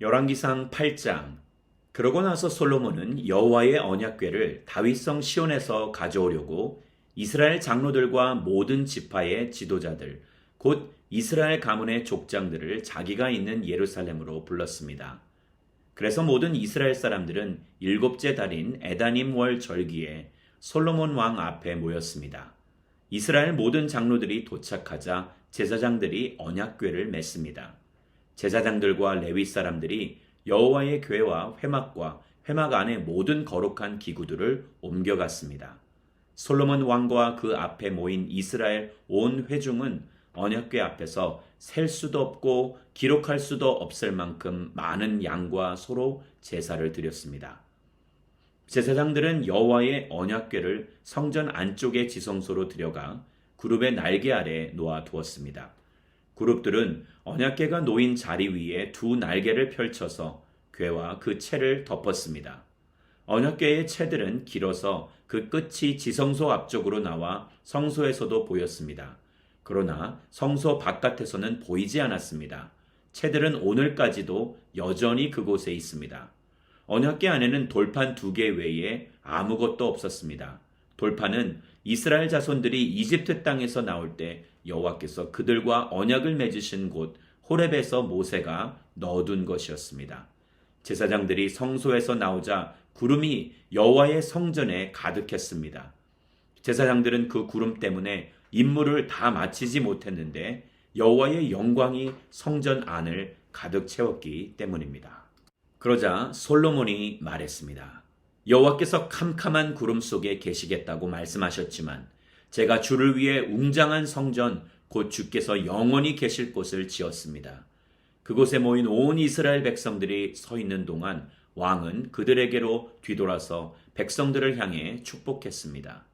열왕기상 8장 그러고 나서 솔로몬은 여호와의 언약궤를 다윗성 시온에서 가져오려고 이스라엘 장로들과 모든 지파의 지도자들 곧 이스라엘 가문의 족장들을 자기가 있는 예루살렘으로 불렀습니다. 그래서 모든 이스라엘 사람들은 일곱째 달인 에다님 월 절기에 솔로몬 왕 앞에 모였습니다. 이스라엘 모든 장로들이 도착하자 제사장들이 언약궤를 맸습니다. 제사장들과 레위 사람들이 여호와의 궤와 회막과 회막 안의 모든 거룩한 기구들을 옮겨갔습니다. 솔로몬 왕과 그 앞에 모인 이스라엘 온 회중은 언약궤 앞에서 셀 수도 없고 기록할 수도 없을 만큼 많은 양과 소로 제사를 드렸습니다. 제사장들은 여호와의 언약궤를 성전 안쪽의 지성소로 들여가 그룹의 날개 아래 놓아 두었습니다. 그룹들은 언약궤가 놓인 자리 위에 두 날개를 펼쳐서 궤와 그 채를 덮었습니다. 언약궤의 채들은 길어서 그 끝이 지성소 앞쪽으로 나와 성소에서도 보였습니다. 그러나 성소 바깥에서는 보이지 않았습니다. 채들은 오늘까지도 여전히 그곳에 있습니다. 언약궤 안에는 돌판 두 개 외에 아무것도 없었습니다. 돌판은 이스라엘 자손들이 이집트 땅에서 나올 때 여호와께서 그들과 언약을 맺으신 곳 호렙에서 모세가 넣어둔 것이었습니다. 제사장들이 성소에서 나오자 구름이 여호와의 성전에 가득했습니다. 제사장들은 그 구름 때문에 임무를 다 마치지 못했는데 여호와의 영광이 성전 안을 가득 채웠기 때문입니다. 그러자 솔로몬이 말했습니다. 여호와께서 캄캄한 구름 속에 계시겠다고 말씀하셨지만 제가 주를 위해 웅장한 성전 곧 주께서 영원히 계실 곳을 지었습니다. 그곳에 모인 온 이스라엘 백성들이 서 있는 동안 왕은 그들에게로 뒤돌아서 백성들을 향해 축복했습니다.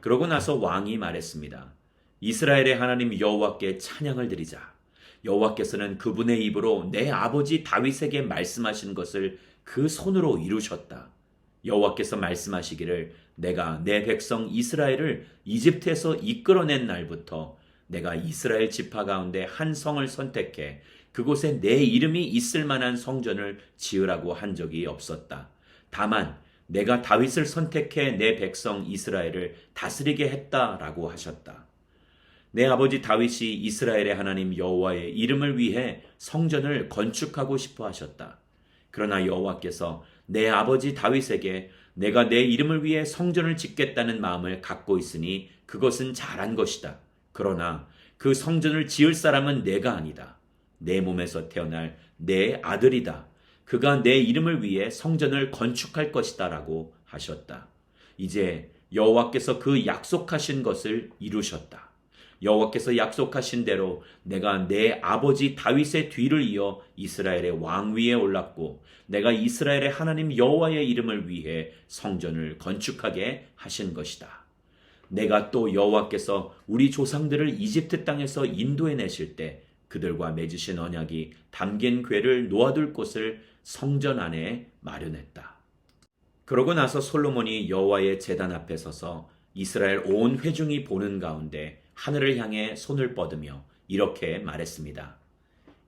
그러고 나서 왕이 말했습니다. 이스라엘의 하나님 여호와께 찬양을 드리자. 여호와께서는 그분의 입으로 내 아버지 다윗에게 말씀하신 것을 그 손으로 이루셨다. 여호와께서 말씀하시기를 내가 내 백성 이스라엘을 이집트에서 이끌어낸 날부터 내가 이스라엘 지파 가운데 한 성을 선택해 그곳에 내 이름이 있을 만한 성전을 지으라고 한 적이 없었다. 다만 내가 다윗을 선택해 내 백성 이스라엘을 다스리게 했다라고 하셨다. 내 아버지 다윗이 이스라엘의 하나님 여호와의 이름을 위해 성전을 건축하고 싶어 하셨다. 그러나 여호와께서 내 아버지 다윗에게 내가 내 이름을 위해 성전을 짓겠다는 마음을 갖고 있으니 그것은 잘한 것이다. 그러나 그 성전을 지을 사람은 내가 아니다. 내 몸에서 태어날 내 아들이다. 그가 내 이름을 위해 성전을 건축할 것이다라고 하셨다. 이제 여호와께서 그 약속하신 것을 이루셨다. 여호와께서 약속하신 대로 내가 내 아버지 다윗의 뒤를 이어 이스라엘의 왕 위에 올랐고 내가 이스라엘의 하나님 여호와의 이름을 위해 성전을 건축하게 하신 것이다. 내가 또 여호와께서 우리 조상들을 이집트 땅에서 인도해 내실 때 그들과 맺으신 언약이 담긴 궤를 놓아둘 곳을 성전 안에 마련했다. 그러고 나서 솔로몬이 여호와의 제단 앞에 서서 이스라엘 온 회중이 보는 가운데 하늘을 향해 손을 뻗으며 이렇게 말했습니다.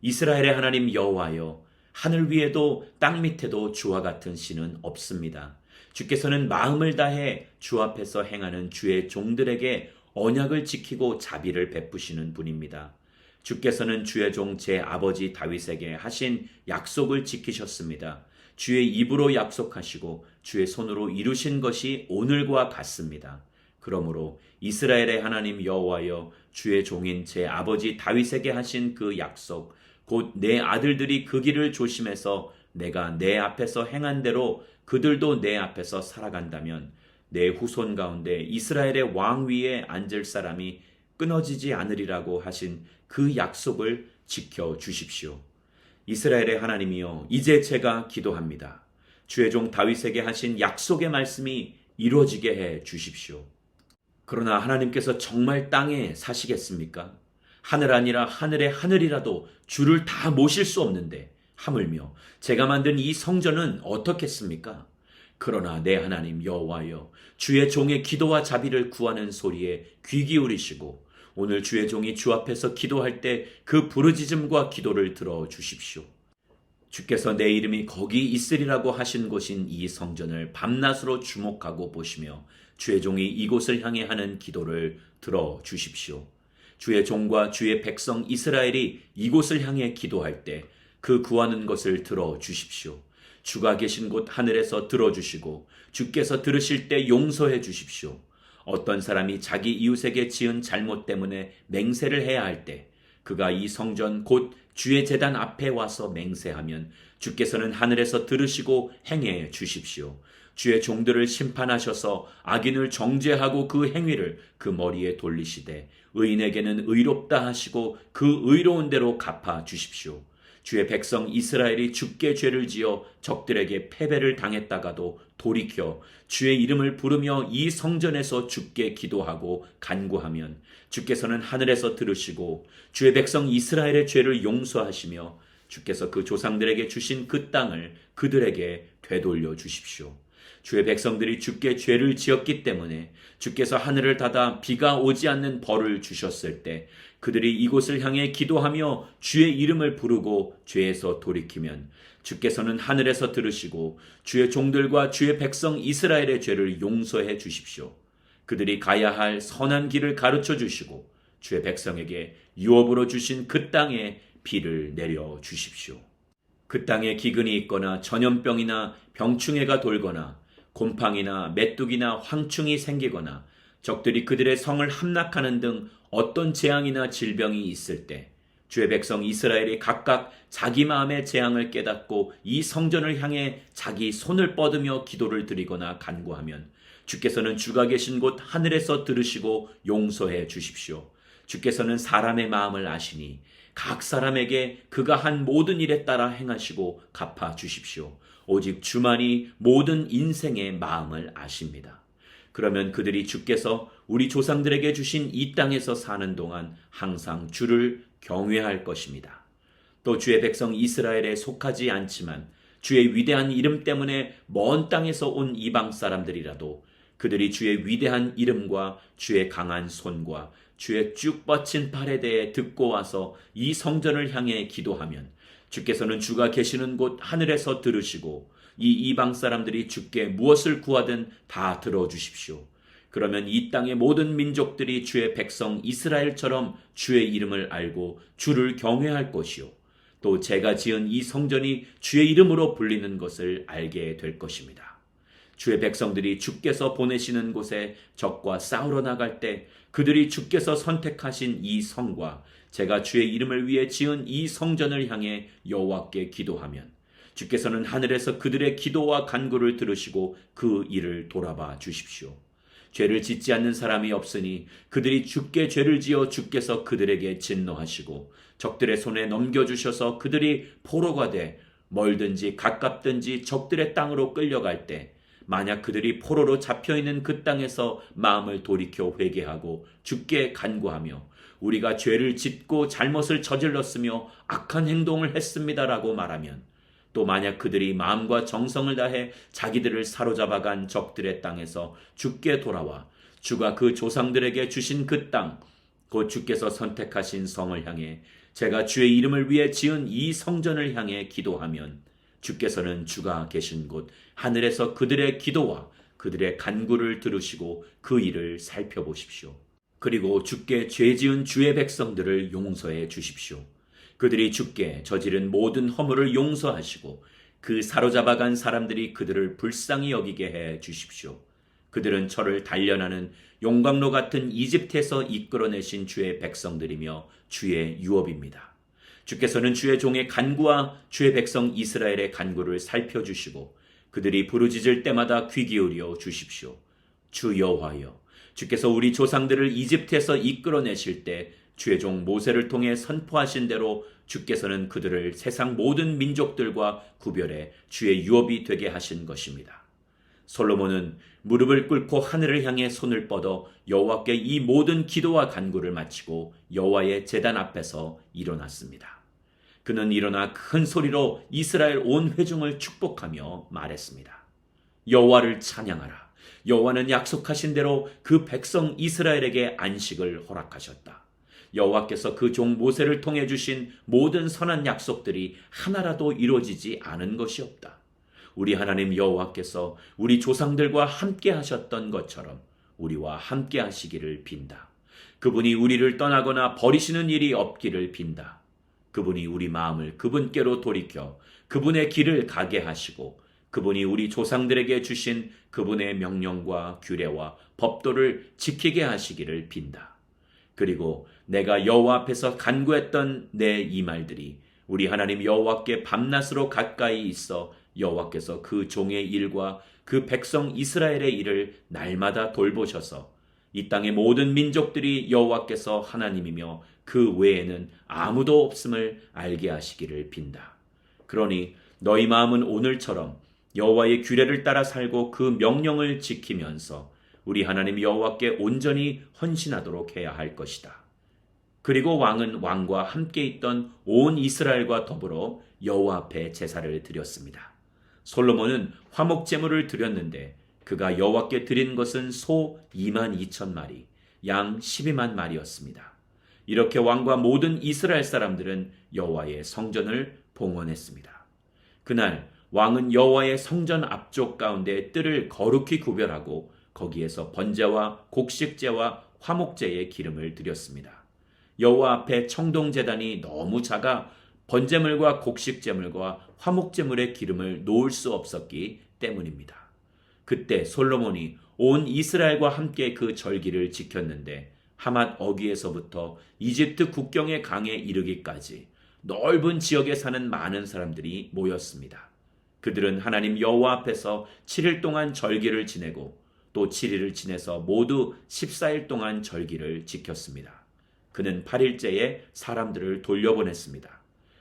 이스라엘의 하나님 여호와여 하늘 위에도 땅 밑에도 주와 같은 신은 없습니다. 주께서는 마음을 다해 주 앞에서 행하는 주의 종들에게 언약을 지키고 자비를 베푸시는 분입니다. 주께서는 주의 종 제 아버지 다윗에게 하신 약속을 지키셨습니다. 주의 입으로 약속하시고 주의 손으로 이루신 것이 오늘과 같습니다. 그러므로 이스라엘의 하나님 여호와여 주의 종인 제 아버지 다윗에게 하신 그 약속 곧 내 아들들이 그 길을 조심해서 내가 내 앞에서 행한 대로 그들도 내 앞에서 살아간다면 내 후손 가운데 이스라엘의 왕 위에 앉을 사람이 끊어지지 않으리라고 하신 그 약속을 지켜 주십시오. 이스라엘의 하나님이여 이제 제가 기도합니다. 주의 종 다윗에게 하신 약속의 말씀이 이루어지게 해 주십시오. 그러나 하나님께서 정말 땅에 사시겠습니까? 하늘 아니라 하늘의 하늘이라도 주를 다 모실 수 없는데 하물며 제가 만든 이 성전은 어떻겠습니까? 그러나 내 하나님 여호와여 주의 종의 기도와 자비를 구하는 소리에 귀 기울이시고 오늘 주의 종이 주 앞에서 기도할 때 그 부르짖음과 기도를 들어 주십시오. 주께서 내 이름이 거기 있으리라고 하신 곳인 이 성전을 밤낮으로 주목하고 보시며 주의 종이 이곳을 향해 하는 기도를 들어 주십시오. 주의 종과 주의 백성 이스라엘이 이곳을 향해 기도할 때 그 구하는 것을 들어 주십시오. 주가 계신 곳 하늘에서 들어 주시고 주께서 들으실 때 용서해 주십시오. 어떤 사람이 자기 이웃에게 지은 잘못 때문에 맹세를 해야 할 때 그가 이 성전 곧 주의 재단 앞에 와서 맹세하면 주께서는 하늘에서 들으시고 행해 주십시오. 주의 종들을 심판하셔서 악인을 정죄하고 그 행위를 그 머리에 돌리시되 의인에게는 의롭다 하시고 그 의로운 대로 갚아 주십시오. 주의 백성 이스라엘이 죽게 죄를 지어 적들에게 패배를 당했다가도 돌이켜 주의 이름을 부르며 이 성전에서 죽게 기도하고 간구하면 주께서는 하늘에서 들으시고 주의 백성 이스라엘의 죄를 용서하시며 주께서 그 조상들에게 주신 그 땅을 그들에게 되돌려 주십시오. 주의 백성들이 주께 죄를 지었기 때문에 주께서 하늘을 닫아 비가 오지 않는 벌을 주셨을 때 그들이 이곳을 향해 기도하며 주의 이름을 부르고 죄에서 돌이키면 주께서는 하늘에서 들으시고 주의 종들과 주의 백성 이스라엘의 죄를 용서해 주십시오. 그들이 가야 할 선한 길을 가르쳐 주시고 주의 백성에게 유업으로 주신 그 땅에 비를 내려 주십시오. 그 땅에 기근이 있거나 전염병이나 병충해가 돌거나 곰팡이나 메뚜기나 황충이 생기거나 적들이 그들의 성을 함락하는 등 어떤 재앙이나 질병이 있을 때 주의 백성 이스라엘이 각각 자기 마음의 재앙을 깨닫고 이 성전을 향해 자기 손을 뻗으며 기도를 드리거나 간구하면 주께서는 주가 계신 곳 하늘에서 들으시고 용서해 주십시오. 주께서는 사람의 마음을 아시니 각 사람에게 그가 한 모든 일에 따라 행하시고 갚아 주십시오. 오직 주만이 모든 인생의 마음을 아십니다. 그러면 그들이 주께서 우리 조상들에게 주신 이 땅에서 사는 동안 항상 주를 경외할 것입니다. 또 주의 백성 이스라엘에 속하지 않지만 주의 위대한 이름 때문에 먼 땅에서 온 이방 사람들이라도 그들이 주의 위대한 이름과 주의 강한 손과 주의 쭉 뻗친 팔에 대해 듣고 와서 이 성전을 향해 기도하면 주께서는 주가 계시는 곳 하늘에서 들으시고 이 이방 사람들이 주께 무엇을 구하든 다 들어주십시오. 그러면 이 땅의 모든 민족들이 주의 백성 이스라엘처럼 주의 이름을 알고 주를 경외할 것이요. 또 제가 지은 이 성전이 주의 이름으로 불리는 것을 알게 될 것입니다. 주의 백성들이 주께서 보내시는 곳에 적과 싸우러 나갈 때 그들이 주께서 선택하신 이 성과 제가 주의 이름을 위해 지은 이 성전을 향해 여호와께 기도하면 주께서는 하늘에서 그들의 기도와 간구를 들으시고 그 일을 돌아봐 주십시오. 죄를 짓지 않는 사람이 없으니 그들이 주께 죄를 지어 주께서 그들에게 진노하시고 적들의 손에 넘겨주셔서 그들이 포로가 돼 멀든지 가깝든지 적들의 땅으로 끌려갈 때 만약 그들이 포로로 잡혀 있는 그 땅에서 마음을 돌이켜 회개하고 주께 간구하며 우리가 죄를 짓고 잘못을 저질렀으며 악한 행동을 했습니다라고 말하면 또 만약 그들이 마음과 정성을 다해 자기들을 사로잡아간 적들의 땅에서 주께 돌아와 주가 그 조상들에게 주신 그 땅, 곧 주께서 선택하신 성을 향해 제가 주의 이름을 위해 지은 이 성전을 향해 기도하면 주께서는 주가 계신 곳 하늘에서 그들의 기도와 그들의 간구를 들으시고 그 일을 살펴보십시오. 그리고 주께 죄 지은 주의 백성들을 용서해 주십시오. 그들이 주께 저지른 모든 허물을 용서하시고 그 사로잡아간 사람들이 그들을 불쌍히 여기게 해 주십시오. 그들은 저를 단련하는 용광로 같은 이집트에서 이끌어내신 주의 백성들이며 주의 유업입니다. 주께서는 주의 종의 간구와 주의 백성 이스라엘의 간구를 살펴주시고 그들이 부르짖을 때마다 귀 기울여 주십시오. 주 여호와여, 주께서 우리 조상들을 이집트에서 이끌어내실 때 주의 종 모세를 통해 선포하신 대로 주께서는 그들을 세상 모든 민족들과 구별해 주의 유업이 되게 하신 것입니다. 솔로몬은 무릎을 꿇고 하늘을 향해 손을 뻗어 여호와께 이 모든 기도와 간구를 마치고 여호와의 제단 앞에서 일어났습니다. 그는 일어나 큰 소리로 이스라엘 온 회중을 축복하며 말했습니다. 여호와를 찬양하라. 여호와는 약속하신 대로 그 백성 이스라엘에게 안식을 허락하셨다. 여호와께서 그 종 모세를 통해 주신 모든 선한 약속들이 하나라도 이루어지지 않은 것이 없다. 우리 하나님 여호와께서 우리 조상들과 함께 하셨던 것처럼 우리와 함께 하시기를 빈다. 그분이 우리를 떠나거나 버리시는 일이 없기를 빈다. 그분이 우리 마음을 그분께로 돌이켜 그분의 길을 가게 하시고 그분이 우리 조상들에게 주신 그분의 명령과 규례와 법도를 지키게 하시기를 빈다. 그리고 내가 여호와 앞에서 간구했던 내 이 말들이 우리 하나님 여호와께 밤낮으로 가까이 있어 여호와께서 그 종의 일과 그 백성 이스라엘의 일을 날마다 돌보셔서 이 땅의 모든 민족들이 여호와께서 하나님이며 그 외에는 아무도 없음을 알게 하시기를 빈다. 그러니 너희 마음은 오늘처럼 여호와의 규례를 따라 살고 그 명령을 지키면서 우리 하나님 여호와께 온전히 헌신하도록 해야 할 것이다. 그리고 왕은 왕과 함께 있던 온 이스라엘과 더불어 여호와 앞에 제사를 드렸습니다. 솔로몬은 화목 제물을 드렸는데 그가 여호와께 드린 것은 소 2만 2천 마리, 양 12만 마리였습니다. 이렇게 왕과 모든 이스라엘 사람들은 여호와의 성전을 봉헌했습니다. 그날 왕은 여호와의 성전 앞쪽 가운데 뜰을 거룩히 구별하고 거기에서 번제와 곡식제와 화목제의 기름을 드렸습니다. 여호와 앞에 청동 제단이 너무 작아 번제물과 곡식제물과 화목제물의 기름을 놓을 수 없었기 때문입니다. 그때 솔로몬이 온 이스라엘과 함께 그 절기를 지켰는데 하맛 어귀에서부터 이집트 국경의 강에 이르기까지 넓은 지역에 사는 많은 사람들이 모였습니다. 그들은 하나님 여호와 앞에서 7일 동안 절기를 지내고 또 7일을 지내서 모두 14일 동안 절기를 지켰습니다. 그는 8일째에 사람들을 돌려보냈습니다.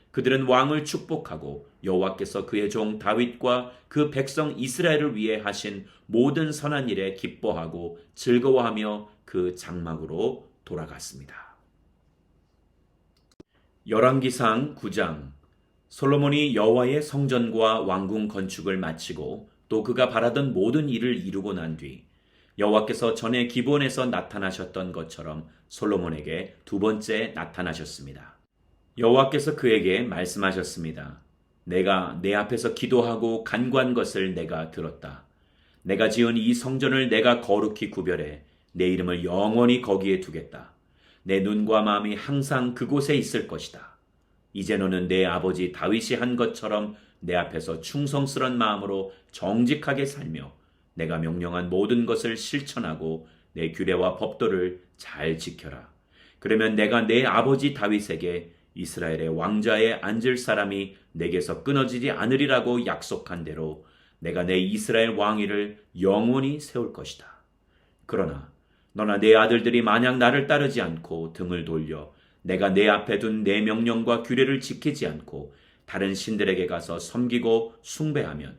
그들은 왕을 축복하고 여호와께서 그의 종 다윗과 그 백성 이스라엘을 위해 하신 모든 선한 일에 기뻐하고 즐거워하며 그 장막으로 돌아갔습니다. 열왕기상 9장 솔로몬이 여호와의 성전과 왕궁 건축을 마치고 또 그가 바라던 모든 일을 이루고 난 뒤 여호와께서 전에 기본에서 나타나셨던 것처럼 솔로몬에게 두 번째 나타나셨습니다. 여호와께서 그에게 말씀하셨습니다. 내가 내 앞에서 기도하고 간구한 것을 내가 들었다. 내가 지은 이 성전을 내가 거룩히 구별해 내 이름을 영원히 거기에 두겠다. 내 눈과 마음이 항상 그곳에 있을 것이다. 이제 너는 내 아버지 다윗이 한 것처럼 내 앞에서 충성스런 마음으로 정직하게 살며 내가 명령한 모든 것을 실천하고 내 규례와 법도를 잘 지켜라. 그러면 내가 내 아버지 다윗에게 이스라엘의 왕자에 앉을 사람이 내게서 끊어지지 않으리라고 약속한 대로 내가 내 이스라엘 왕위를 영원히 세울 것이다. 그러나 너나 내 아들들이 만약 나를 따르지 않고 등을 돌려 내가 내 앞에 둔 내 명령과 규례를 지키지 않고 다른 신들에게 가서 섬기고 숭배하면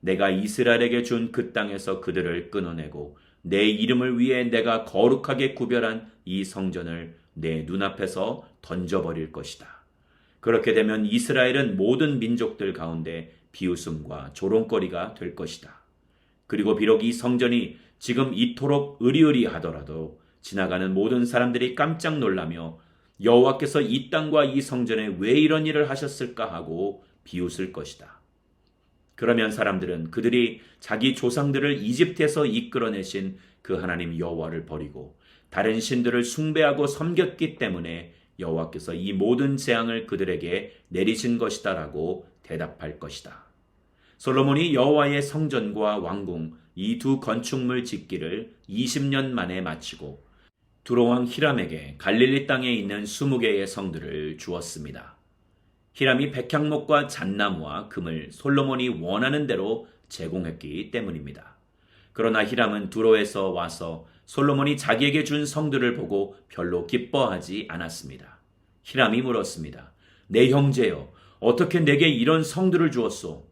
내가 이스라엘에게 준 그 땅에서 그들을 끊어내고 내 이름을 위해 내가 거룩하게 구별한 이 성전을 내 눈앞에서 던져버릴 것이다. 그렇게 되면 이스라엘은 모든 민족들 가운데 비웃음과 조롱거리가 될 것이다. 그리고 비록 이 성전이 지금 이토록 의리의리 하더라도 지나가는 모든 사람들이 깜짝 놀라며 여호와께서 이 땅과 이 성전에 왜 이런 일을 하셨을까 하고 비웃을 것이다. 그러면 사람들은 그들이 자기 조상들을 이집트에서 이끌어내신 그 하나님 여호와를 버리고 다른 신들을 숭배하고 섬겼기 때문에 여호와께서 이 모든 재앙을 그들에게 내리신 것이다라고 대답할 것이다. 솔로몬이 여호와의 성전과 왕궁 이 두 건축물 짓기를 20년 만에 마치고 두로왕 히람에게 갈릴리 땅에 있는 20개의 성들을 주었습니다. 히람이 백향목과 잣나무와 금을 솔로몬이 원하는 대로 제공했기 때문입니다. 그러나 히람은 두로에서 와서 솔로몬이 자기에게 준 성들을 보고 별로 기뻐하지 않았습니다. 히람이 물었습니다. 내 형제여, 어떻게 내게 이런 성들을 주었소?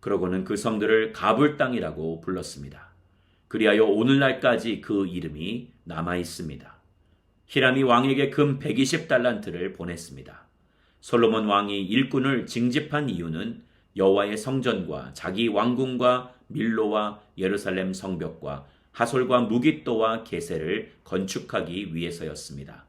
그러고는 그 성들을 가불 땅이라고 불렀습니다. 그리하여 오늘날까지 그 이름이 남아 있습니다. 히람이 왕에게 금 120달란트를 보냈습니다. 솔로몬 왕이 일꾼을 징집한 이유는 여호와의 성전과 자기 왕궁과 밀로와 예루살렘 성벽과 하솔과 무기또와 게세를 건축하기 위해서였습니다.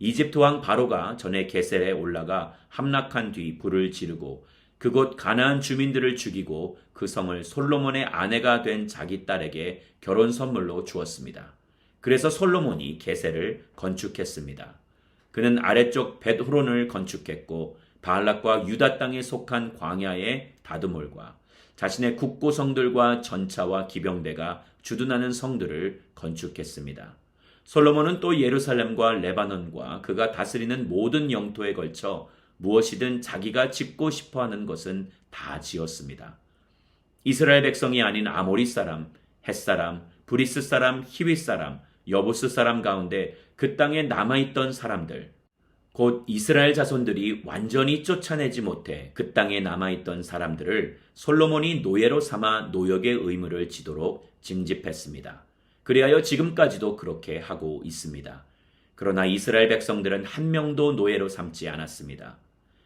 이집트 왕 바로가 전에 게셀에 올라가 함락한 뒤 불을 지르고 그곳 가나안 주민들을 죽이고 그 성을 솔로몬의 아내가 된 자기 딸에게 결혼 선물로 주었습니다. 그래서 솔로몬이 게셀을 건축했습니다. 그는 아래쪽 벳호론을 건축했고 바알락과 유다 땅에 속한 광야의 다드몰과 자신의 국고성들과 전차와 기병대가 주둔하는 성들을 건축했습니다. 솔로몬은 또 예루살렘과 레바논과 그가 다스리는 모든 영토에 걸쳐 무엇이든 자기가 짓고 싶어 하는 것은 다 지었습니다. 이스라엘 백성이 아닌 아모리 사람, 헷 사람, 브리스 사람, 히윗 사람, 여부스 사람 가운데 그 땅에 남아있던 사람들, 곧 이스라엘 자손들이 완전히 쫓아내지 못해 그 땅에 남아있던 사람들을 솔로몬이 노예로 삼아 노역의 의무를 지도록 징집했습니다. 그리하여 지금까지도 그렇게 하고 있습니다. 그러나 이스라엘 백성들은 한 명도 노예로 삼지 않았습니다.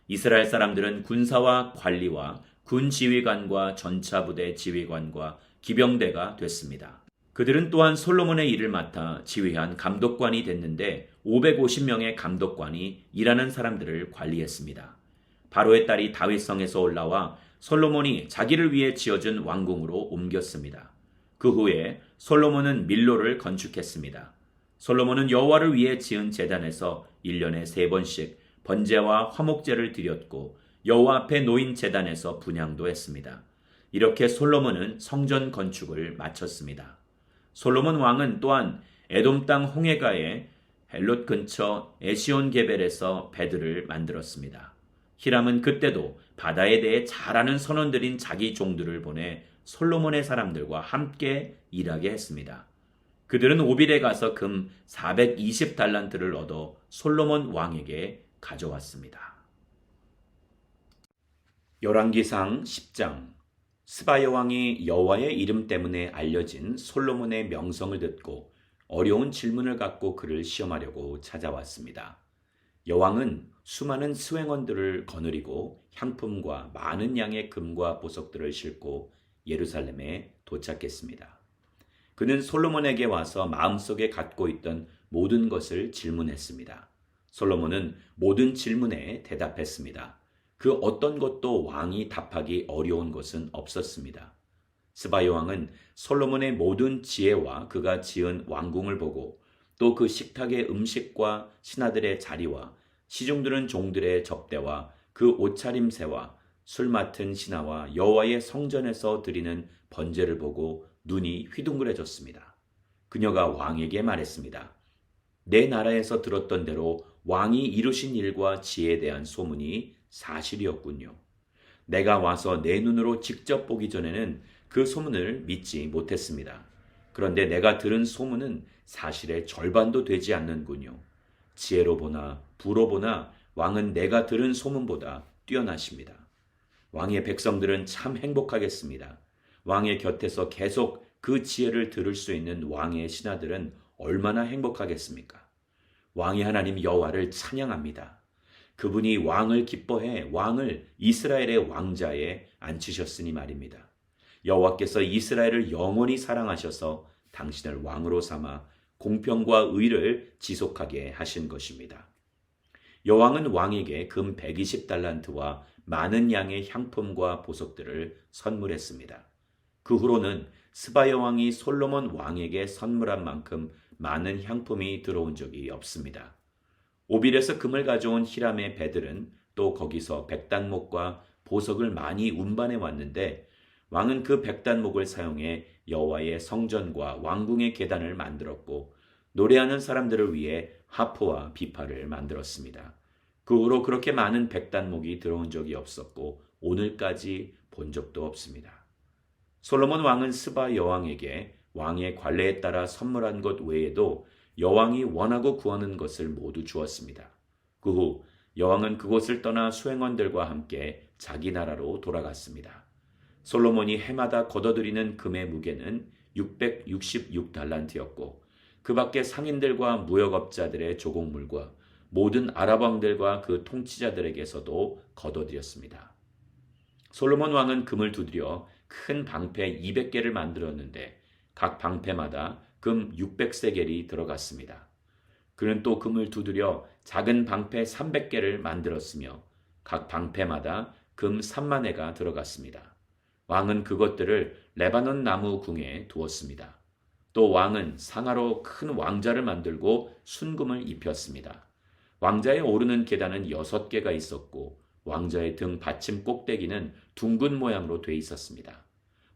이스라엘 사람들은 군사와 관리와 군 지휘관과 전차부대 지휘관과 기병대가 됐습니다. 그들은 또한 솔로몬의 일을 맡아 지휘한 감독관이 됐는데 550명의 감독관이 일하는 사람들을 관리했습니다. 바로의 딸이 다윗성에서 올라와 솔로몬이 자기를 위해 지어준 왕궁으로 옮겼습니다. 그 후에 솔로몬은 밀로를 건축했습니다. 솔로몬은 여호와를 위해 지은 제단에서 1년에 세 번씩 번제와 화목제를 드렸고 여호와 앞에 놓인 제단에서 분향도 했습니다. 이렇게 솔로몬은 성전 건축을 마쳤습니다. 솔로몬 왕은 또한 에돔 땅 홍해가의 헬롯 근처 에시온 게벨에서 배들을 만들었습니다. 히람은 그때도 바다에 대해 잘 아는 선원들인 자기 종들을 보내 솔로몬의 사람들과 함께 일하게 했습니다. 그들은 오빌에 가서 금 420달란트를 얻어 솔로몬 왕에게 가져왔습니다. 열왕기상 10장 스바여 왕이 여호와의 이름 때문에 알려진 솔로몬의 명성을 듣고 어려운 질문을 갖고 그를 시험하려고 찾아왔습니다. 여왕은 수많은 수행원들을 거느리고 향품과 많은 양의 금과 보석들을 싣고 예루살렘에 도착했습니다. 그는 솔로몬에게 와서 마음속에 갖고 있던 모든 것을 질문했습니다. 솔로몬은 모든 질문에 대답했습니다. 그 어떤 것도 왕이 답하기 어려운 것은 없었습니다. 스바이 왕은 솔로몬의 모든 지혜와 그가 지은 왕궁을 보고 또 그 식탁의 음식과 신하들의 자리와 시중들은 종들의 접대와 그 옷차림새와 술 맡은 신하와 여호와의 성전에서 드리는 번제를 보고 눈이 휘둥그레졌습니다. 그녀가 왕에게 말했습니다. 내 나라에서 들었던 대로 왕이 이루신 일과 지혜에 대한 소문이 사실이었군요. 내가 와서 내 눈으로 직접 보기 전에는 그 소문을 믿지 못했습니다. 그런데 내가 들은 소문은 사실의 절반도 되지 않는군요. 지혜로 보나 부로 보나 왕은 내가 들은 소문보다 뛰어나십니다. 왕의 백성들은 참 행복하겠습니다. 왕의 곁에서 계속 그 지혜를 들을 수 있는 왕의 신하들은 얼마나 행복하겠습니까? 왕이 하나님 여호와를 찬양합니다. 그분이 왕을 기뻐해 왕을 이스라엘의 왕자에 앉히셨으니 말입니다. 여호와께서 이스라엘을 영원히 사랑하셔서 당신을 왕으로 삼아 공평과 의를 지속하게 하신 것입니다. 여왕은 왕에게 금 120달란트와 많은 양의 향품과 보석들을 선물했습니다. 그 후로는 스바 여왕이 솔로몬 왕에게 선물한 만큼 많은 향품이 들어온 적이 없습니다. 오빌에서 금을 가져온 히람의 배들은 또 거기서 백단목과 보석을 많이 운반해 왔는데 왕은 그 백단목을 사용해 여호와의 성전과 왕궁의 계단을 만들었고 노래하는 사람들을 위해 하프와 비파를 만들었습니다. 그 후로 그렇게 많은 백단목이 들어온 적이 없었고 오늘까지 본 적도 없습니다. 솔로몬 왕은 스바 여왕에게 왕의 관례에 따라 선물한 것 외에도 여왕이 원하고 구하는 것을 모두 주었습니다. 그 후 여왕은 그곳을 떠나 수행원들과 함께 자기 나라로 돌아갔습니다. 솔로몬이 해마다 걷어들이는 금의 무게는 666달란트였고 그 밖에 상인들과 무역업자들의 조곡물과 모든 아랍 왕들과 그 통치자들에게서도 거둬들였습니다. 솔로몬 왕은 금을 두드려 큰 방패 200개를 만들었는데 각 방패마다 금 600세겔이 들어갔습니다. 그는 또 금을 두드려 작은 방패 300개를 만들었으며 각 방패마다 금 3만 회가 들어갔습니다. 왕은 그것들을 레바논 나무 궁에 두었습니다. 또 왕은 상하로 큰 왕자를 만들고 순금을 입혔습니다. 왕자에 오르는 계단은 여섯 개가 있었고 왕자의 등 받침 꼭대기는 둥근 모양으로 돼 있었습니다.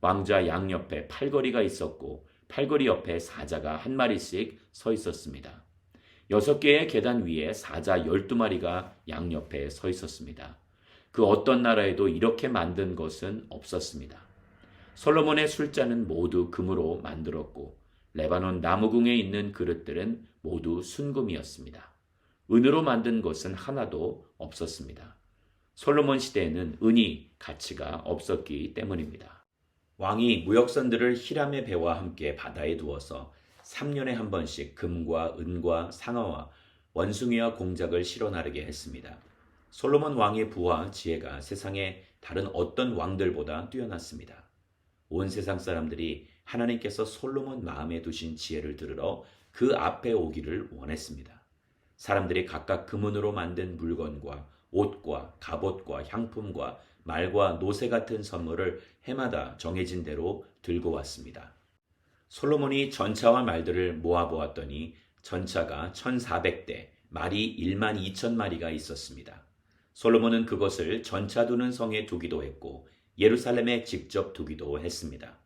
왕자 양옆에 팔걸이가 있었고 팔걸이 옆에 사자가 한 마리씩 서 있었습니다. 여섯 개의 계단 위에 사자 열두 마리가 양옆에 서 있었습니다. 그 어떤 나라에도 이렇게 만든 것은 없었습니다. 솔로몬의 술잔은 모두 금으로 만들었고 레바논 나무궁에 있는 그릇들은 모두 순금이었습니다. 은으로 만든 것은 하나도 없었습니다. 솔로몬 시대에는 은이 가치가 없었기 때문입니다. 왕이 무역선들을 히람의 배와 함께 바다에 두어서 3년에 한 번씩 금과 은과 상아와 원숭이와 공작을 실어 나르게 했습니다. 솔로몬 왕의 부와 지혜가 세상의 다른 어떤 왕들보다 뛰어났습니다. 온 세상 사람들이 하나님께서 솔로몬 마음에 두신 지혜를 들으러 그 앞에 오기를 원했습니다. 사람들이 각각 금은으로 만든 물건과 옷과 갑옷과 향품과 말과 노새 같은 선물을 해마다 정해진 대로 들고 왔습니다. 솔로몬이 전차와 말들을 모아보았더니 전차가 1400대, 말이 1만 2천 마리가 있었습니다. 솔로몬은 그것을 전차 두는 성에 두기도 했고 예루살렘에 직접 두기도 했습니다.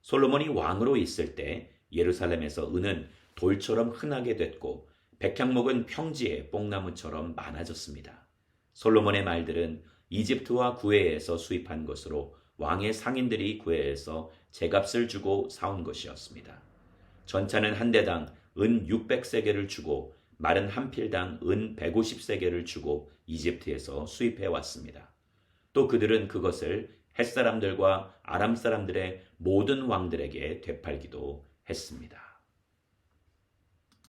솔로몬이 왕으로 있을 때 예루살렘에서 은은 돌처럼 흔하게 됐고 백향목은 평지에 뽕나무처럼 많아졌습니다. 솔로몬의 말들은 이집트와 구해에서 수입한 것으로 왕의 상인들이 구해에서 제값을 주고 사온 것이었습니다. 전차는 한 대당 은 600세계를 주고 말은 한 필당 은 150세계를 주고 이집트에서 수입해 왔습니다. 또 그들은 그것을 햇 사람들과 아람 사람들의 모든 왕들에게 되팔기도 했습니다.